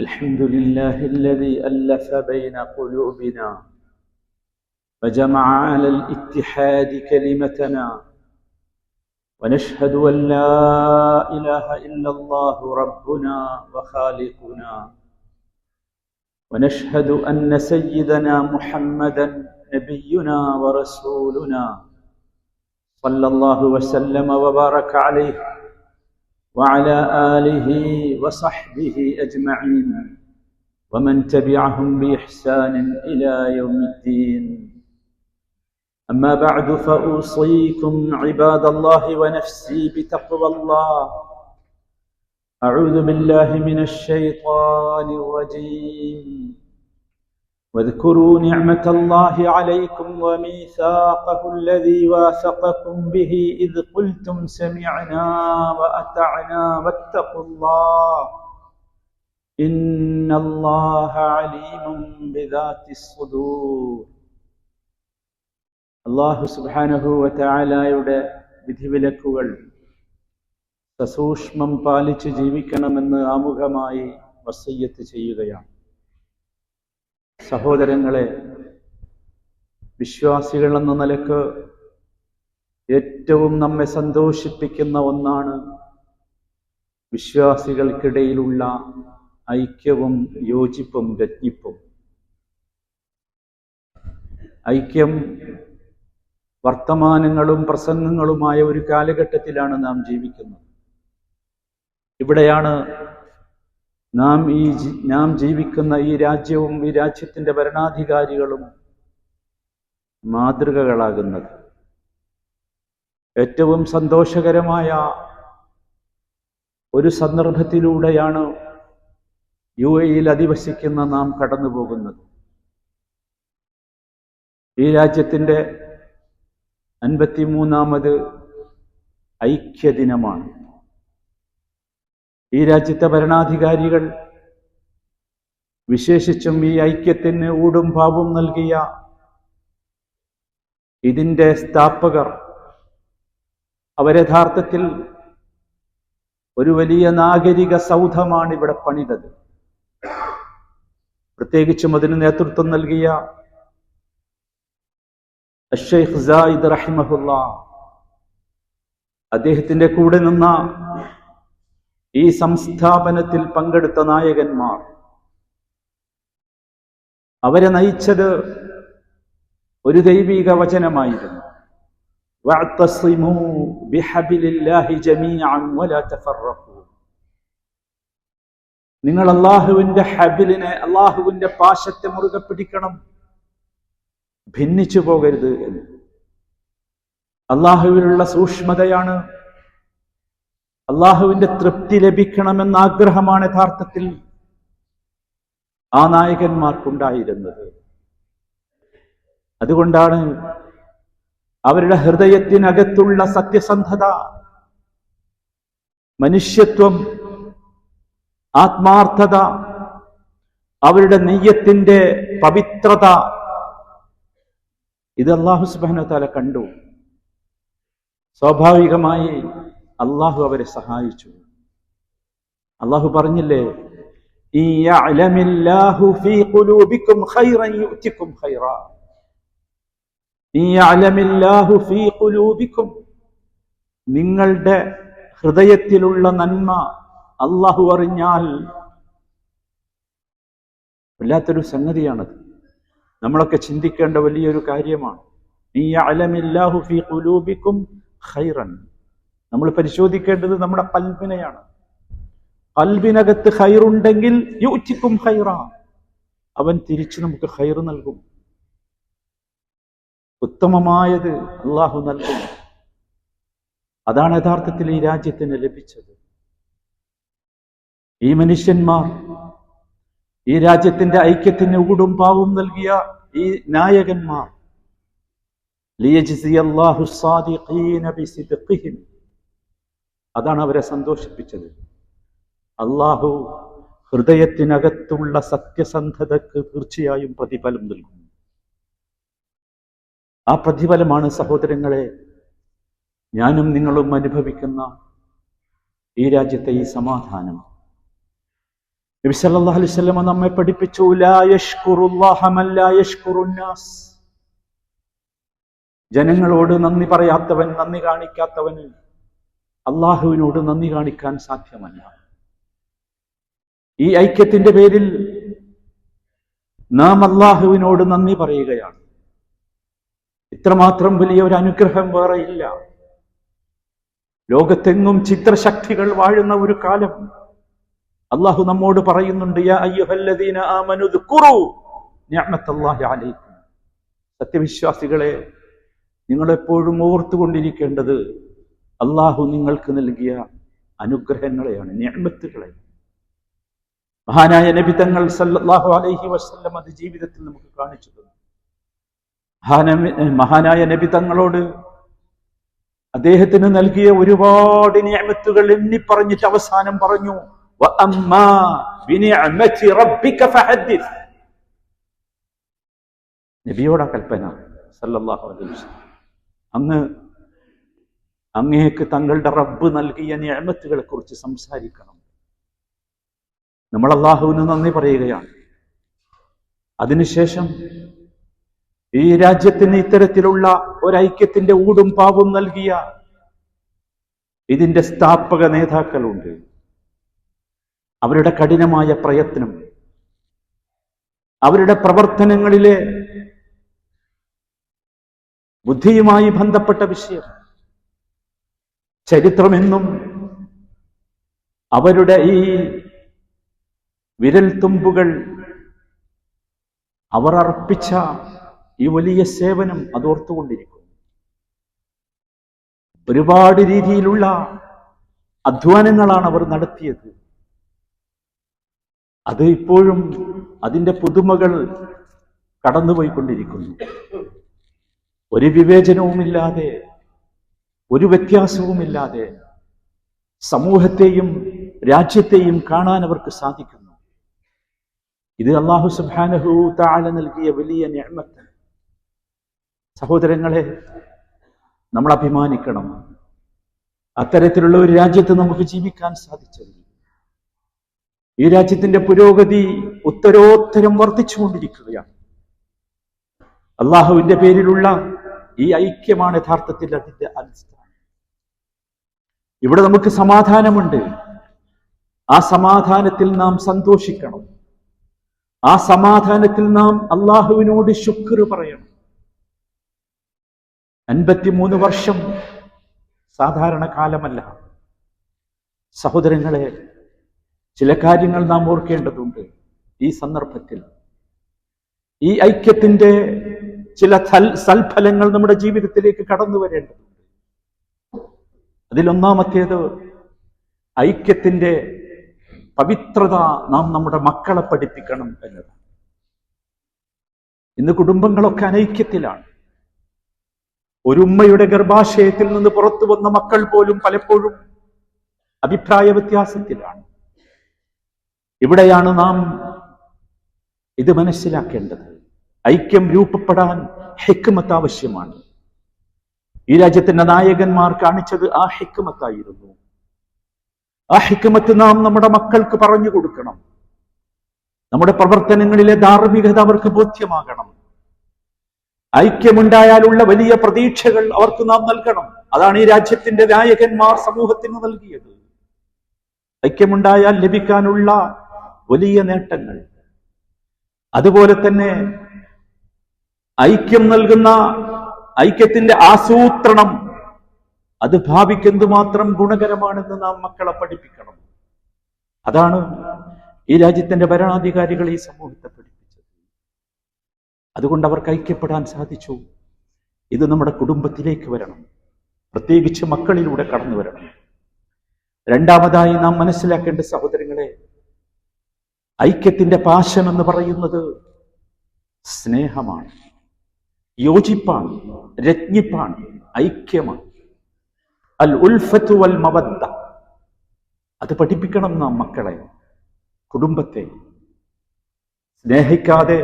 الحمد لله الذي ألف بين قلوبنا وجمع على الاتحاد كلمتنا ونشهد أن لا إله إلا الله ربنا وخالقنا ونشهد أن سيدنا محمدا نبينا ورسولنا صلى الله وسلم وبارك عليه وعلى آله وصحبه أجمعين ومن تبعهم بإحسان إلى يوم الدين. أما بعد فأوصيكم عباد الله ونفسي بتقوى الله. أعوذ بالله من الشيطان الرجيم. واذكروا نعمة الله عليكم وميثاقه الذي واثقكم به إذ قلتم سمعنا وأطعنا واتقوا الله إن الله عليم بذات الصدور അള്ളാഹു സുബാനഹു വറ്റായാലയുടെ വിധിവിലക്കുകൾ സസൂക്ഷ്മം പാലിച്ച് ജീവിക്കണമെന്ന് ആമുഖമായി വസയ്യത്ത് ചെയ്യുകയാണ് സഹോദരങ്ങളെ വിശ്വാസികൾ എന്ന നിലയ്ക്ക് ഏറ്റവും നമ്മെ സന്തോഷിപ്പിക്കുന്ന ഒന്നാണ് വിശ്വാസികൾക്കിടയിലുള്ള ഐക്യവും യോജിപ്പും രജ്ഞിപ്പും ഐക്യം വർത്തമാനങ്ങളും പ്രസംഗങ്ങളുമായ ഒരു കാലഘട്ടത്തിലാണ് നാം ജീവിക്കുന്നത്. ഇവിടെയാണ് നാം ഈ നാം ജീവിക്കുന്ന ഈ രാജ്യവും ഈ രാജ്യത്തിന്റെ ഭരണാധികാരികളും മാതൃകകളാകുന്നത്. ഏറ്റവും സന്തോഷകരമായ ഒരു സന്ദർഭത്തിലൂടെയാണ് യു എയിൽ അധിവസിക്കുന്ന നാം കടന്നു പോകുന്നത് ഈ രാജ്യത്തിന്റെ അൻപത്തിമൂന്നാമത് ഐക്യദിനമാണ്. ഈ രാജ്യത്തെ ഭരണാധികാരികൾ വിശേഷിച്ചും ഈ ഐക്യത്തിന് ഊടും പാവും നൽകിയ ഇതിന്റെ സ്ഥാപകർ അവരഥാർത്ഥത്തിൽ ഒരു വലിയ നാഗരിക സൗധമാണ് ഇവിടെ പണിതത്. പ്രത്യേകിച്ചും അതിന് നേതൃത്വം നൽകിയ ഷെയ്ഖ് സായിദ് റഹിമഹുല്ല. അദ്ദേഹത്തിന്റെ കൂടെ നിന്ന ഈ സംസ്ഥാപനത്തിൽ പങ്കെടുത്ത നായകന്മാർ. അവരെ നയിച്ചത് ഒരു ദൈവിക വചനമായിരുന്നു. നിങ്ങൾ അള്ളാഹുവിന്റെ ഹബിലിനെ അള്ളാഹുവിന്റെ പാശത്തെ മുറുകെ പിടിക്കണം. ഭിന്നിച്ചു പോകരുത് എന്ന്. അള്ളാഹുവിലുള്ള സൂക്ഷ്മതയാണ് അള്ളാഹുവിന്റെ തൃപ്തി ലഭിക്കണമെന്ന ആഗ്രഹമാണ് യഥാർത്ഥത്തിൽ ആ നായകന്മാർക്കുണ്ടായിരുന്നത്. അതുകൊണ്ടാണ് അവരുടെ ഹൃദയത്തിനകത്തുള്ള സത്യസന്ധത മനുഷ്യത്വം ആത്മാർത്ഥത അവരുടെ നെയ്യത്തിന്റെ പവിത്രത ഇത് അള്ളാഹു സുബാന കണ്ടു. സ്വാഭാവികമായി അള്ളാഹു അവരെ സഹായിച്ചു. അള്ളാഹു പറഞ്ഞില്ലേ നിങ്ങളുടെ ഹൃദയത്തിലുള്ള നന്മ അള്ളാഹു അറിഞ്ഞാൽ വല്ലാത്തൊരു സംഗതിയാണത്. നമ്മളൊക്കെ ചിന്തിക്കേണ്ട വലിയൊരു കാര്യമാണ്. നീ അലമില്ലാഹു ഫി ഖുലൂബിക്കും ഖൈറൻ. നമ്മൾ പരിശോധിക്കേണ്ടത് നമ്മുടെ കൽബിനെയാണ്. കൽബിനകത്ത് ഹൈറുണ്ടെങ്കിൽ യോജിക്കും ഖൈറ. അവൻ തിരിച്ചു നമുക്ക് ഖൈർ നൽകും. ഉത്തമമായത് അള്ളാഹു നൽകും. അതാണ് യഥാർത്ഥത്തിൽ ഈ രാജ്യത്തിന് ലഭിച്ചത്. ഈ മനുഷ്യന്മാർ ഈ രാജ്യത്തിന്റെ ഐക്യത്തിന് ഊടും പാവും നൽകിയ ഈ നായകന്മാർ. അതാണ് അവരെ സന്തോഷിപ്പിച്ചത്. അള്ളാഹു ഹൃദയത്തിനകത്തുള്ള സത്യസന്ധതക്ക് തീർച്ചയായും പ്രതിഫലം നൽകുന്നു. ആ പ്രതിഫലമാണ് സഹോദരങ്ങളെ ഞാനും നിങ്ങളും അനുഭവിക്കുന്ന ഈ രാജ്യത്തെ ഈ സമാധാനം. നബി സല്ലല്ലാഹു അലൈഹി വസല്ലം നമ്മെ പഠിപ്പിച്ചു ലാ യഷ്കുറുല്ലാഹ മൻ ലാ യഷ്കുറുന്നാസ് ജനങ്ങളോട് നന്ദി പറയാത്തവൻ നന്ദി കാണിക്കാത്തവന് അള്ളാഹുവിനോട് നന്ദി കാണിക്കാൻ സാധ്യമല്ല. ഈ ഐക്യത്തിന്റെ പേരിൽ നാം അള്ളാഹുവിനോട് നന്ദി പറയുകയാണ്. ഇത്രമാത്രം വലിയ ഒരു അനുഗ്രഹം വേറെ ഇല്ല. ലോകത്തെങ്ങും ചിത്രശക്തികൾ വാഴുന്ന ഒരു കാലം. അള്ളാഹു നമ്മോട് പറയുന്നുണ്ട് സത്യവിശ്വാസികളെ നിങ്ങളെപ്പോഴും ഓർത്തുകൊണ്ടിരിക്കേണ്ടത് അള്ളാഹു നിങ്ങൾക്ക് നൽകിയ അനുഗ്രഹങ്ങളെയാണ് ഞാമത്തുകളെയാണ് മഹാനായ നബി തങ്ങൾ സല്ലല്ലാഹു അലൈഹി വസല്ലം അത് ജീവിതത്തിൽ നമുക്ക് കാണിച്ചു തന്നു. മഹാനായ നബി തങ്ങളോട് അദ്ദേഹത്തിന് നൽകിയ ഒരുപാട് നിയമത്തുകൾ എണ്ണി പറഞ്ഞിട്ട് അവസാനം പറഞ്ഞു. നബിയോടാ കൽപ്പന സല്ലല്ലാഹു അലൈഹി അങ്ങ് അങ്ങേക്ക് തങ്ങളുടെ റബ്ബ് നൽകിയ ഞാമത്തുകളെ കുറിച്ച് സംസാരിക്കണം. നമ്മൾ അള്ളാഹുവിന് നന്ദി പറയുകയാണ്. അതിനുശേഷം ഈ രാജ്യത്തിന് ഇത്തരത്തിലുള്ള ഒരൈക്യത്തിന്റെ ഊടും പാവും നൽകിയ ഇതിന്റെ സ്ഥാപക നേതാക്കളുണ്ട്. അവരുടെ കഠിനമായ പ്രയത്നം അവരുടെ പ്രവർത്തനങ്ങളിലെ ബുദ്ധിയുമായി ബന്ധപ്പെട്ട വിഷയം ചരിത്രമെന്നും അവരുടെ ഈ വിരൽത്തുമ്പുകൾ അവർ അർപ്പിച്ച ഈ വലിയ സേവനം അതോർത്തുകൊണ്ടിരിക്കും ഒരുപാട് രീതിയിലുള്ള അധ്വാനങ്ങളാണ് അവർ നടത്തിയത്. അത് ഇപ്പോഴും അതിന്റെ പുതുമകൾ കടന്നുപോയിക്കൊണ്ടിരിക്കുന്നു. ഒരു വിവേചനവുമില്ലാതെ ഒരു വ്യത്യാസവുമില്ലാതെ സമൂഹത്തെയും രാജ്യത്തെയും കാണാൻ അവർക്ക് സാധിക്കുന്നു. ഇത് അള്ളാഹു സുബാനഹു തആല നൽകിയ വലിയ ഞമ്മത്ത് സഹോദരങ്ങളെ നമ്മൾ അഭിമാനിക്കണം. അത്തരത്തിലുള്ള ഒരു രാജ്യത്ത് നമുക്ക് ജീവിക്കാൻ സാധിച്ചത്. ഈ രാജ്യത്തിന്റെ പുരോഗതി ഉത്തരോത്തരം വർദ്ധിച്ചുകൊണ്ടിരിക്കുകയാണ് അള്ളാഹുവിന്റെ പേരിലുള്ള ഈ ഐക്യമാണ് യഥാർത്ഥത്തിൽ അതിന്റെ അടിസ്ഥാനം. ഇവിടെ നമുക്ക് സമാധാനമുണ്ട്. ആ സമാധാനത്തിൽ നാം സന്തോഷിക്കണം. ആ സമാധാനത്തിൽ നാം അള്ളാഹുവിനോട് ശുക്ർ പറയണം. അൻപത്തിമൂന്ന് വർഷം സാധാരണ കാലമല്ല. സഹോദരങ്ങളെ ചില കാര്യങ്ങൾ നാം ഓർക്കേണ്ടതുണ്ട് ഈ സന്ദർഭത്തിൽ. ഈ ഐക്യത്തിന്റെ ചില സൽ- സൽഫലങ്ങൾ നമ്മുടെ ജീവിതത്തിലേക്ക് കടന്നു വരേണ്ടതുണ്ട് അതിലൊന്നാമത്തേത് ഐക്യത്തിന്റെ പവിത്രത നാം നമ്മുടെ മക്കളെ പഠിപ്പിക്കണം എന്നതാണ്. ഇന്ന് കുടുംബങ്ങളൊക്കെ അനൈക്യത്തിലാണ്. ഒരു ഉമ്മയുടെ ഗർഭാശയത്തിൽ നിന്ന് പുറത്തു വന്ന മക്കൾ പോലും പലപ്പോഴും അഭിപ്രായ വ്യത്യാസത്തിലാണ്. ഇവിടെയാണ് നാം ഇത് മനസ്സിലാക്കേണ്ടത്. ഐക്യം രൂപപ്പെടാൻ ഹെക്കുമത്ത് ആവശ്യമാണ്. ഈ രാജ്യത്തിന്റെ നായകന്മാർ കാണിച്ചത് ആ ഹിക്കുമത്തായിരുന്നു ആ ഹിക്കുമത്ത് നാം നമ്മുടെ മക്കൾക്ക് പറഞ്ഞു കൊടുക്കണം. നമ്മുടെ പ്രവർത്തനങ്ങളിലെ ധാർമ്മികത അവർക്ക് ബോധ്യമാകണം. ഐക്യമുണ്ടായാലുള്ള വലിയ പ്രതീക്ഷകൾ അവർക്ക് നാം നൽകണം. അതാണ് ഈ രാജ്യത്തിന്റെ നായകന്മാർ സമൂഹത്തിന് നൽകിയത്. ഐക്യമുണ്ടായാൽ ലഭിക്കാനുള്ള വലിയ നേട്ടങ്ങൾ. അതുപോലെ തന്നെ ഐക്യം നൽകുന്ന ഐക്യത്തിന്റെ ആസൂത്രണം. അത് ഭാവിക്ക് മാത്രം ഗുണകരമാണെന്ന് നാം മക്കളെ പഠിപ്പിക്കണം. അതാണ് ഈ രാജ്യത്തിന്റെ ഭരണാധികാരികൾ ഈ സമൂഹത്തെ പഠിപ്പിച്ചത്. അതുകൊണ്ട് അവർക്ക് ഐക്യപ്പെടാൻ സാധിച്ചു. ഇത് നമ്മുടെ കുടുംബത്തിലേക്ക് വരണം. പ്രത്യേകിച്ച് മക്കളിലൂടെ കടന്നു വരണം. രണ്ടാമതായി നാം മനസ്സിലാക്കേണ്ട സഹോദരങ്ങളെ ഐക്യത്തിന്റെ പാശം എന്ന് പറയുന്നത് സ്നേഹമാണ്. യോജിപ്പാണ് രജ്ഞിപ്പാണ് ഐക്യമാണ്. അൽ ഉൽഫത്തു വൽ മവദ്ദ. അത് പഠിപ്പിക്കണം നാം മക്കളെ കുടുംബത്തെ. സ്നേഹിക്കാതെ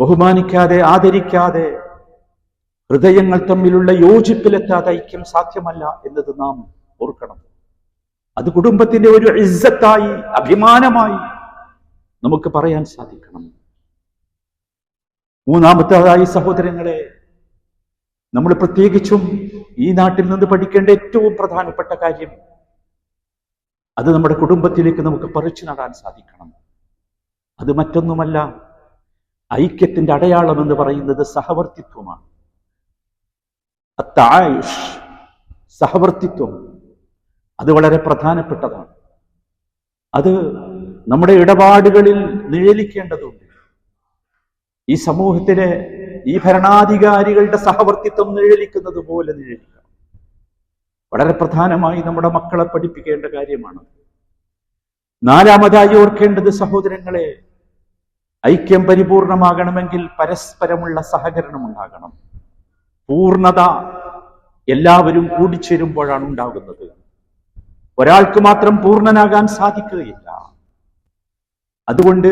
ബഹുമാനിക്കാതെ ആദരിക്കാതെ ഹൃദയങ്ങൾ തമ്മിലുള്ള യോജിപ്പിലെത്താതെ ഐക്യം സാധ്യമല്ല എന്നത് നാം ഓർക്കണം. അത് കുടുംബത്തിന്റെ ഒരു ഇസ്സത്തായി അഭിമാനമായി നമുക്ക് പറയാൻ സാധിക്കണം. മൂന്നാമത്തേതായി സഹോദരങ്ങളെ നമ്മൾ പ്രത്യേകിച്ചും ഈ നാട്ടിൽ നിന്ന് പഠിക്കേണ്ട ഏറ്റവും പ്രധാനപ്പെട്ട കാര്യം അത് നമ്മുടെ കുടുംബത്തിലേക്ക് നമുക്ക് പറിച്ചു നടാൻ സാധിക്കണം. അത് മറ്റൊന്നുമല്ല ഐക്യത്തിന്റെ അടയാളം എന്ന് പറയുന്നത് സഹവർത്തിത്വമാണ്. അത്തായുഷ് സഹവർത്തിത്വം അത് വളരെ പ്രധാനപ്പെട്ടതാണ്. അത് നമ്മുടെ ഇടപാടുകളിൽ നിഴലിക്കേണ്ടതുണ്ട് ഈ സമൂഹത്തിന് ഈ ഭരണാധികാരികളുടെ സഹവർത്തിത്വം നിഴലിക്കുന്നത് പോലെ നിഴലിക്കണം. വളരെ പ്രധാനമായി നമ്മുടെ മക്കളെ പഠിപ്പിക്കേണ്ട കാര്യമാണ്. നാലാമതായി ഓർക്കേണ്ടത് സഹോദരങ്ങളെ ഐക്യം പരിപൂർണമാകണമെങ്കിൽ പരസ്പരമുള്ള സഹകരണം ഉണ്ടാകണം. പൂർണത എല്ലാവരും കൂടിച്ചേരുമ്പോഴാണ് ഉണ്ടാകുന്നത്. ഒരാൾക്ക് മാത്രം പൂർണനാകാൻ സാധിക്കുകയില്ല. അതുകൊണ്ട്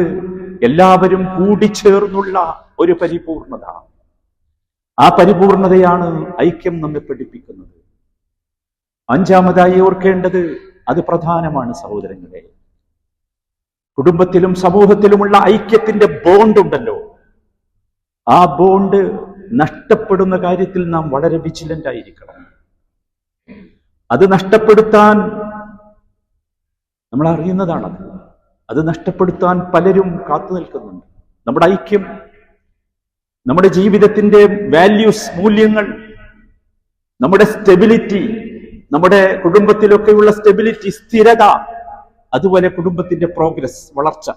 എല്ലാവരും കൂടിച്ചേർന്നുള്ള ഒരു പരിപൂർണത. ആ പരിപൂർണതയാണ് ഐക്യം നമ്മെ പഠിപ്പിക്കുന്നത്. അഞ്ചാമതായി ഓർക്കേണ്ടത് അത് പ്രധാനമാണ് സഹോദരങ്ങളെ. കുടുംബത്തിലും സമൂഹത്തിലുമുള്ള ഐക്യത്തിന്റെ ബോണ്ട് ഉണ്ടല്ലോ. ആ ബോണ്ട് നഷ്ടപ്പെടുന്ന കാര്യത്തിൽ നാം വളരെ വിജിലന്റ് ആയിരിക്കണം. അത് നഷ്ടപ്പെടുത്താൻ നമ്മൾ അറിയുന്നതാണത് അത് നഷ്ടപ്പെടുത്താൻ പലരും കാത്തു നിൽക്കുന്നുണ്ട്. നമ്മുടെ ഐക്യം നമ്മുടെ ജീവിതത്തിന്റെ വാല്യൂസ് മൂല്യങ്ങൾ നമ്മുടെ സ്റ്റെബിലിറ്റി നമ്മുടെ കുടുംബത്തിലൊക്കെയുള്ള സ്റ്റെബിലിറ്റി സ്ഥിരത അതുപോലെ കുടുംബത്തിന്റെ പ്രോഗ്രസ് വളർച്ച.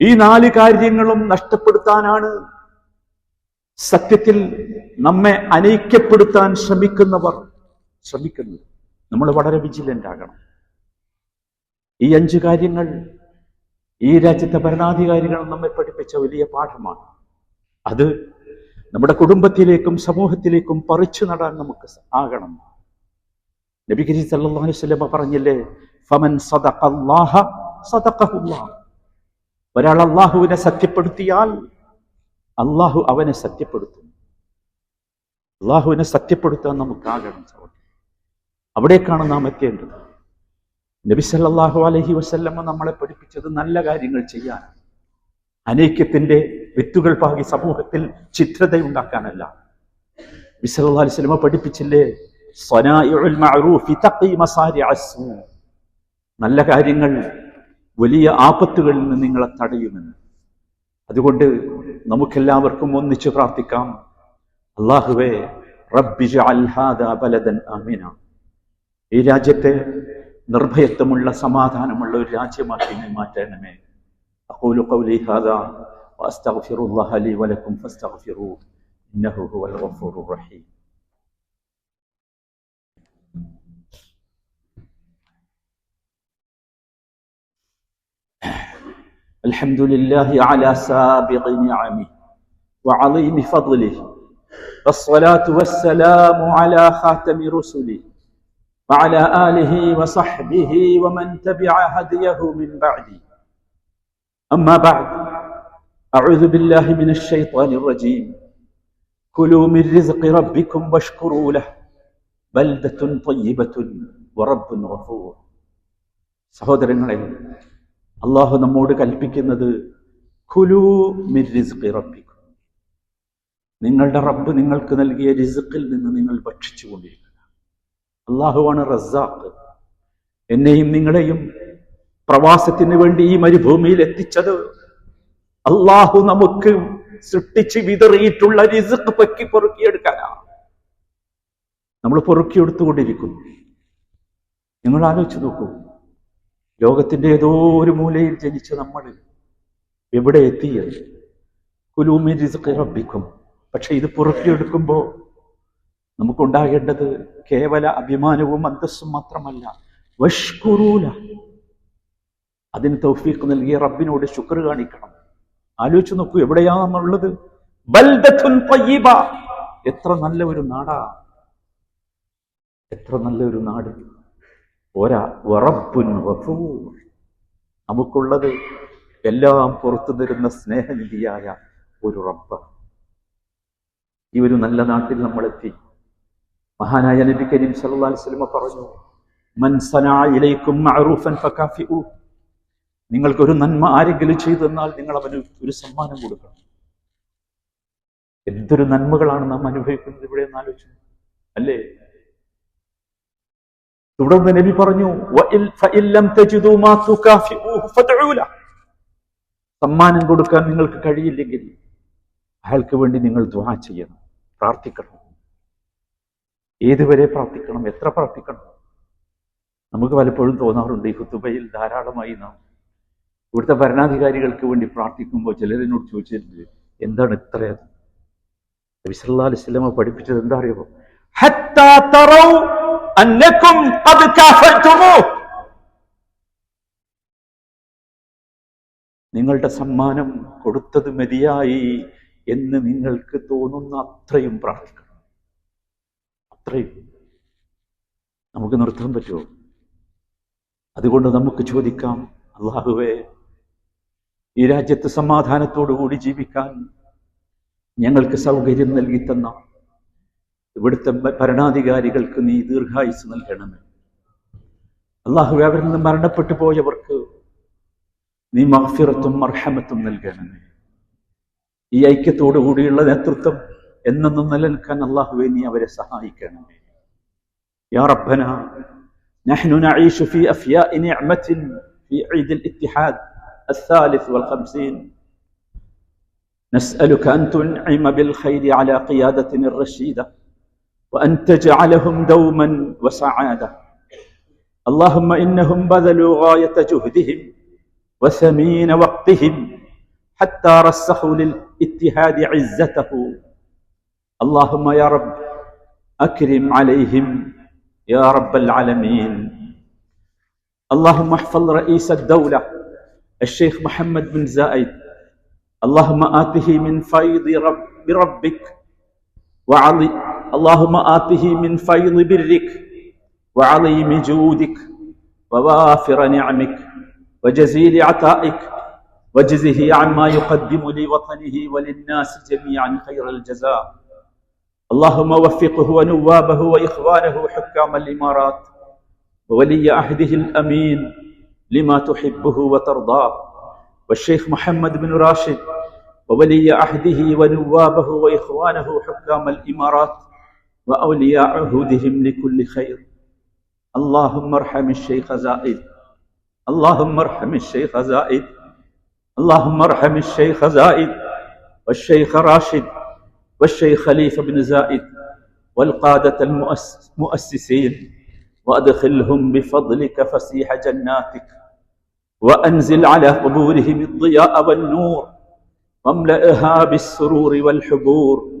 ഈ നാല് കാര്യങ്ങളും നഷ്ടപ്പെടുത്താനാണ് സത്യത്തിൽ നമ്മെ അനൈക്യപ്പെടുത്താൻ ശ്രമിക്കുന്നവർ ശ്രമിക്കുന്നത്. നമ്മൾ വളരെ വിജിലന്റ് ആകണം. ഈ അഞ്ച് കാര്യങ്ങൾ ഈ രാജ്യത്തെ ഭരണാധികാരികൾ നമ്മെ പഠിപ്പിച്ച വലിയ പാഠമാണ്. അത് നമ്മുടെ കുടുംബത്തിലേക്കും സമൂഹത്തിലേക്കും പറിച്ചു നടാൻ നമുക്ക് ആകണം. നബി കരീം സല്ലല്ലാഹു അലൈഹി വസല്ലം പറഞ്ഞില്ലേ ഫമൻ സദഖല്ലാഹ സദഖഹുല്ലാഹ്. ഒരാൾ അള്ളാഹുവിനെ സത്യപ്പെടുത്തിയാൽ അള്ളാഹു അവനെ സത്യപ്പെടുത്തും. അള്ളാഹുവിനെ സത്യപ്പെടുത്താൻ നമുക്കാകണം അവിടെ അവിടേക്കാണ് നാം എത്തേണ്ടത്. നബി സല്ലല്ലാഹു അലൈഹി വസല്ലമ നമ്മളെ പഠിപ്പിച്ചത് നല്ല കാര്യങ്ങൾ ചെയ്യാൻ. അനൈക്യത്തിന്റെ വിത്തുകൾ പാകി സമൂഹത്തിൽ ചിത്രതയുണ്ടാക്കാനല്ല. ഉണ്ടാക്കാനല്ല സല്ലല്ലാഹു അലൈഹി പഠിപ്പിച്ചില്ലേ? നല്ല കാര്യങ്ങൾ വലിയ ആപത്തുകളിൽ നിന്ന് നിങ്ങളെ തടയുമെന്ന്. അതുകൊണ്ട് നമുക്കെല്ലാവർക്കും ഒന്നിച്ചു പ്രാർത്ഥിക്കാം. അള്ളാഹുവേ റബ്ബി ജഅൽ ഹാദാ ബലദൻ ആമിന. ഈ രാജ്യത്തെ നിർഭയത്വമുള്ള സമാധാനമുള്ള ഒരു രാജ്യമാക്കി നീ മാറ്റണമേ അഖൂലു ഖൗലി ഹാദാ വഅസ്തഗ്ഫിറുല്ലാഹ ലി വലക്കും ഫസ്തഗ്ഫിറൂഹു ഇന്നഹു ഹുവൽ ഗഫൂറുർ റഹീം الحمد لله على سابق نعمه وعظيم فضله والصلاة والسلام على خاتم رسله وعلى آله وصحبه ومن تبع هديه من بعده أما بعد أعوذ بالله من الشيطان الرجيم كلوا من رزق ربكم واشكروا له بلدة طيبة ورب غفور സഹോദരങ്ങളെ അള്ളാഹു നമ്മോട് കൽപ്പിക്കുന്നത് കുലു മിർ റിസ്ഖി റബ്ബിക്കും നിങ്ങളുടെ റബ്ബ് നിങ്ങൾക്ക് നൽകിയ റിസുക്കിൽ നിന്ന് നിങ്ങൾ ഭക്ഷിച്ചു കൊണ്ടിരിക്കുക അള്ളാഹുവാണ് റസാഖ്. എന്നെയും നിങ്ങളെയും പ്രവാസത്തിന് വേണ്ടി ഈ മരുഭൂമിയിൽ എത്തിച്ചത്. അള്ളാഹു നമുക്ക് സൃഷ്ടിച്ച് വിതറിയിട്ടുള്ള റിസുക്ക് പൊക്കി പൊറുക്കിയെടുക്കാനാണ്. നമ്മൾ പൊറുക്കിയെടുത്തുകൊണ്ടിരിക്കുന്നു. നിങ്ങൾ ആലോചിച്ചു നോക്കൂ. ലോകത്തിന്റെ ഏതോ ഒരു മൂലയിൽ ജനിച്ച നമ്മൾ എവിടെ എത്തിയത് കുലൂമി റിസ്ഖി റബ്ബിക്കും. പക്ഷെ ഇത് പുറത്തിയെടുക്കുമ്പോൾ നമുക്കുണ്ടാകേണ്ടത് കേവല അഭിമാനവും അന്തസ്സും മാത്രമല്ല. വഷ്കുറൂല. അതിന് തൗഫീഖ് നൽകിയ റബ്ബിനോട് ശുക്ർ കാണിക്കണം. ആലോചിച്ച് നോക്കൂ എവിടെയാണെന്നുള്ളത് എത്ര നല്ല ഒരു നാടാ. എത്ര നല്ല ഒരു നാട്. ഒരാ വറപ്പുൻ നമുക്കുള്ളത് എല്ലാം പുറത്തു തരുന്ന സ്നേഹനിധിയായ ഒരു റബ്ബ് ഈ ഒരു നല്ല നാട്ടിൽ നമ്മളെത്തി. മഹാനായ നബി കരീം സല്ലല്ലാഹു അലൈഹി വസല്ലം പറഞ്ഞു മൻ സനഅ ഇലൈക്കും മഅറൂഫൻ ഫകാഫിഉ നിങ്ങൾക്കൊരു നന്മ ആരെങ്കിലും ചെയ്തു തന്നാൽ നിങ്ങൾ അവന് ഒരു സമ്മാനം കൊടുക്കണം. എന്തൊരു നന്മകളാണ് നാം അനുഭവിക്കുന്നത് ഇവിടെ എന്ന് ആലോചിച്ചു. അല്ലേ? തുടർന്ന് നബി പറഞ്ഞു. സമ്മാനം കൊടുക്കാൻ നിങ്ങൾക്ക് കഴിയില്ലെങ്കിൽ അയാൾക്ക് വേണ്ടി നിങ്ങൾ ദ്വാ ചെയ്യണം പ്രാർത്ഥിക്കണം. ഏതുവരെ പ്രാർത്ഥിക്കണം? എത്ര പ്രാർത്ഥിക്കണം? നമുക്ക് പലപ്പോഴും തോന്നാറുണ്ട് ഈ കുത്തുബയിൽ ധാരാളമായി നാം ഇവിടുത്തെ ഭരണാധികാരികൾക്ക് വേണ്ടി പ്രാർത്ഥിക്കുമ്പോൾ ചിലരിനോട് ചോദിച്ചിട്ടുണ്ട് എന്താണ് ഇത്ര? നബി സല്ലല്ലാഹു അലൈഹി വസല്ലമ പഠിപ്പിച്ചത് എന്താ അറിയുമോ നിങ്ങളുടെ സമ്മാനം കൊടുത്തത് മതിയായി എന്ന് നിങ്ങൾക്ക് തോന്നുന്ന അത്രയും പ്രാർത്ഥിക്കണം. അത്രയും. നമുക്ക് നിർത്താൻ പറ്റുമോ? അതുകൊണ്ട് നമുക്ക് ചോദിക്കാം അള്ളാഹുവേ ഈ രാജ്യത്ത് സമാധാനത്തോടു കൂടി ജീവിക്കാൻ ഞങ്ങൾക്ക് സൗകര്യം നൽകി തന്ന ഇവിടുത്തെ ഭരണാധികാരികൾക്ക് നീ ദീർഘായുസ് നൽകണമേ. അള്ളാഹുവെ അവരിൽ നിന്ന് മരണപ്പെട്ടു പോയവർക്ക് നീ മഹഫിറത്തും മർഹമത്തും നൽകണമേ. ഈ ഐക്യത്തോടു കൂടിയുള്ള നേതൃത്വം എന്നെന്നും നിലനിൽക്കാൻ അള്ളാഹുവെ നീ അവരെ സഹായിക്കണമേ يا ربنا نحن نعيش في أفياء نعمة في عيد الاتحاد الثالث والخمسين نسألك أن تنعم بالخير على قيادتنا الرشيدة وأن تجعلهم دوما وسعادة اللهم إنهم بذلوا غاية جهدهم وثمين وقتهم حتى رسخوا للاتحاد عزته اللهم يا رب أكرم عليهم يا رب العالمين. اللهم احفظ رئيس الدولة الشيخ محمد بن زايد. اللهم آته من فيض رب بربك وعظي اللهم آته من فيض برك وعظيم جودك ووافر نعمك وجزيل عطائك. واجزه عما يقدم لوطنه وللناس جميعا خير الجزاء. اللهم وفقه ونوابه وإخوانه حكام الإمارات وولي عهده الأمين لما تحبه وترضاه والشيخ محمد بن راشد وولي عهده ونوابه وإخوانه حكام الإمارات وأولياء عهودهم لكل خير. اللهم ارحم الشيخ زائد اللهم ارحم الشيخ زائد اللهم ارحم الشيخ زائد والشيخ راشد والشيخ خليفة بن زائد والقادة المؤسسين وأدخلهم بفضلك فسيح جناتك وأنزل على قبورهم الضياء والنور واملئها بالسرور والحبور.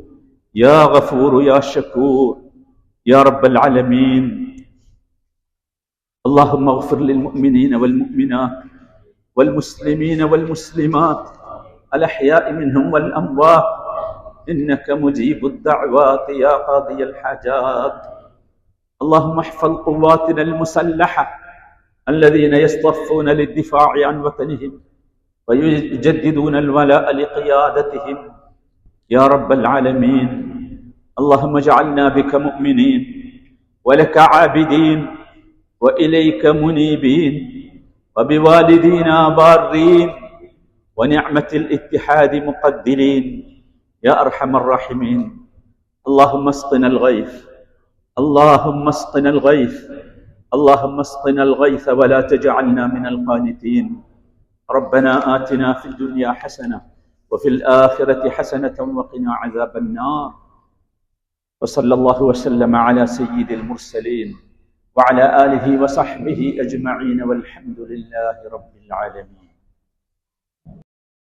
يا غفور يا شكور يا رب العالمين. اللهم اغفر للمؤمنين والمؤمنات والمسلمين والمسلمات الأحياء منهم والأموات إنك مجيب الدعوات يا قاضي الحاجات. اللهم احفظ قواتنا المسلحة الذين يصطفون للدفاع عن وطنهم ويجددون الولاء لقيادتهم. يا رب العالمين اللهم اجعلنا بك مؤمنين ولك عابدين وإليك منيبين وبوالدينا بارين ونعمة الاتحاد مقدرين. يا أرحم الراحمين. اللهم اسقنا الغيث. اللهم اسقنا الغيث. اللهم اسقنا الغيث ولا تجعلنا من القانتين. ربنا آتنا في الدنيا حسنة وفي الآخرة حسنة وقنا عذاب النار. وصلى الله وسلم على سيد المرسلين وعلى آله وصحبه أجمعين والحمد لله رب العالمين.